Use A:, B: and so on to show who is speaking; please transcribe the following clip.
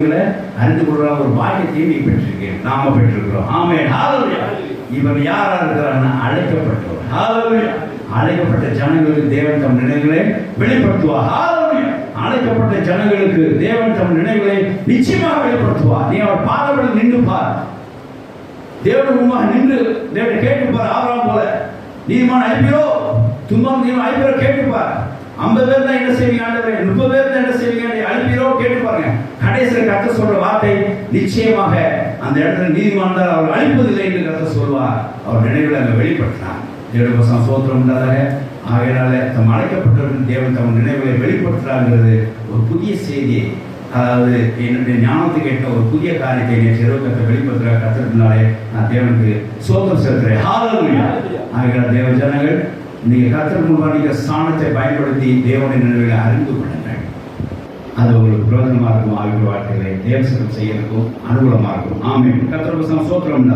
A: அறிந்து கொள்ற ஒரு பாக்கியத்தையும் நீ பெற்றிருக்கேன் நாம பெற்றிருக்கிறோம். ஆமே இவன் யாரா இருக்கிறான்னா அழைக்கப்பட்டவர். அழைக்கப்பட்ட ஜனங்களுக்கு தேவன் தம் நினைவுகளை வெளிப்படுத்துவார். அழைக்கப்பட்ட ஜனங்களுக்கு தேவன் தம் நினைவுகளை நிச்சயமாக வெளிப்படுத்துவார். நீ அவர் பாதப்படி நின்று பார். தேவன் முன்பாக நின்று தேவனை கேட்டுப்பார் ஆவலாம் போல நீதிமான அழிப்பீரோ துன்பம் நீ அழிப்பீரோ கேட்டுப்பார் ஐம்பது பேர் தான் என்ன செய்வீங்க ஆண்டவரே? முப்பது பேர் தான் என்ன செய்வீங்க கடைசியில் கத்த சொல்ற வார்த்தை நிச்சயமாக அந்த இடத்துல நீதிமான் அவர் அழிப்பதில்லை என்று கத்த சொல்வார். அவர் நினைவில் அங்கே வெளிப்படுத்தினார். தேவபசம் சோத்திரம் உண்டாதாக. ஆகையினால தம் அழைக்கப்பட்டவர்கள் தேவன் தம் நினைவுகளை வெளிப்படுத்துறாங்கிறது ஒரு புதிய செய்தியை. அதாவது என்னுடைய ஞானத்துக்கு கேட்ட ஒரு புதிய காரியத்தை நேற்று இரவு கத்த வெளிப்படுத்துகிற கத்திரத்தினாலே நான் தேவனுக்கு சோதனை செலுத்துறேன் ஆகிற தேவ ஜனங்கள் நீங்க கத்திர முன்பாக ஸ்தானத்தை பயன்படுத்தி தேவனுடைய நினைவுகளை அறிந்து கொள்ளுங்கள். அது உங்களுக்கு பிரோஜனமாக இருக்கும் ஆகிய வார்த்தைகளை தேவசனம் செய்யறதுக்கும் அனுகூலமாக இருக்கும். ஆமே கத்திர சோத்திரம்